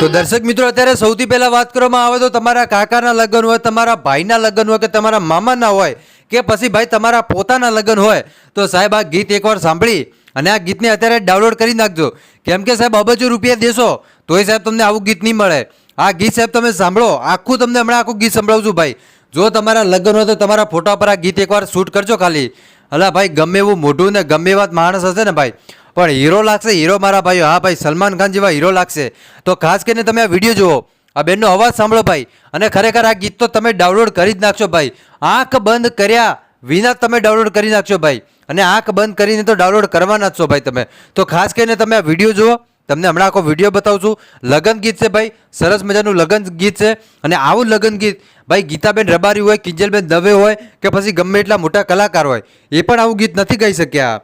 તો દર્શક મિત્રો, અત્યારે સૌથી પહેલા વાત કરવામાં આવે તો તમારા કાકાના લગ્ન હોય, તમારા ભાઈના લગ્ન હોય કે તમારા મામાના હોય કે પછી ભાઈ તમારા પોતાના લગ્ન હોય, તો સાહેબ આ ગીત એકવાર સાંભળી અને આ ગીતને અત્યારે ડાઉનલોડ કરી નાખજો. કેમ કે સાહેબ અબજો રૂપિયા દેશો, તોય સાહેબ તમને આવું ગીત નહીં મળે. આ ગીત સાહેબ તમે સાંભળો, આખું તમને હમણાં આખું ગીત સંભળાવું છું ભાઈ. જો તમારા લગ્ન હોય તો તમારા ફોટા પર આ ગીત એકવાર શૂટ કરજો ખાલી. અલા ભાઈ, ગમે એવું મોઢું ને ગમે એવા માણસ હશે ને ભાઈ. પણ હીરો લાગશે, હીરો મારા ભાઈઓ. હા ભાઈ, સલમાન ખાન જેવા હીરો લાગશે. તો ખાસ કરીને તમે આ વીડિયો જુઓ. આ બેનનો અવાજ સાંભળો ભાઈ. અને ખરેખર આ ગીત તો તમે ડાઉનલોડ કરી જ નાખશો ભાઈ. આંખ બંધ કર્યા વિના તમે ડાઉનલોડ કરી નાખશો ભાઈ. અને આંખ બંધ કરીને તો ડાઉનલોડ કરવાના જ છો ભાઈ તમે. તો ખાસ કરીને તમે આ વીડિયો જુઓ. તમને હમણાં આખો વીડિયો બતાવું છું. લગન ગીત છે ભાઈ. સરસ મજાનું લગન ગીત છે. અને આવું લગન ગીત ભાઈ ગીતાબેન રબારી હોય, કિંજલબેન દવે હોય, કે પછી ગમે એટલા મોટા કલાકાર હોય, એ પણ આવું ગીત નથી ગાઈ શક્યા.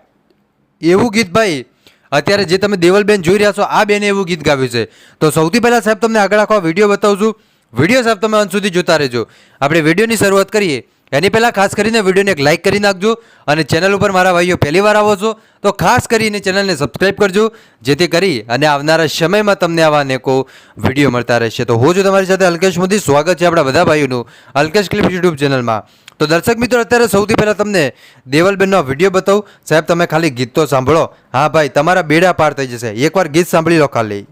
એવું ગીત ભાઈ, અત્યારે જે તમે દેવલબેન જોઈ રહ્યા છો, આ બેને એવું ગીત ગાવ્યું છે. તો સૌથી પહેલાં સાહેબ તમને આગળ આખો વીડિયો બતાવું છું વીડિયો સાહેબ તમે અંત સુધી જોતા રહેજો. આપણે વિડીયોની શરૂઆત કરીએ. એની પહેલાં ખાસ કરીને વિડીયોને એક લાઇક કરી નાખજો અને ચેનલ ઉપર મારા ભાઈઓ પહેલી વાર આવો છો, તો ખાસ કરીને ચેનલને સબસ્ક્રાઈબ કરજો, જેથી કરી અને આવનારા સમયમાં તમને આવા અનેકો વીડિયો મળતા રહેશે. તો હું છું તમારી સાથે અલ્કેશ મોદી. સ્વાગત છે આપણા બધા ભાઈઓનું અલ્કેશ ક્લિપ યુટ્યુબ ચેનલમાં. તો દર્શક મિત્રો, અત્યારે સૌથી પહેલાં તમને દેવલબેનનો વીડિયો બતાવું. સાહેબ, તમે ખાલી ગીત તો સાંભળો. હા ભાઈ, તમારા બેડા પાર થઈ જશે. એકવાર ગીત સાંભળી લો ખાલી.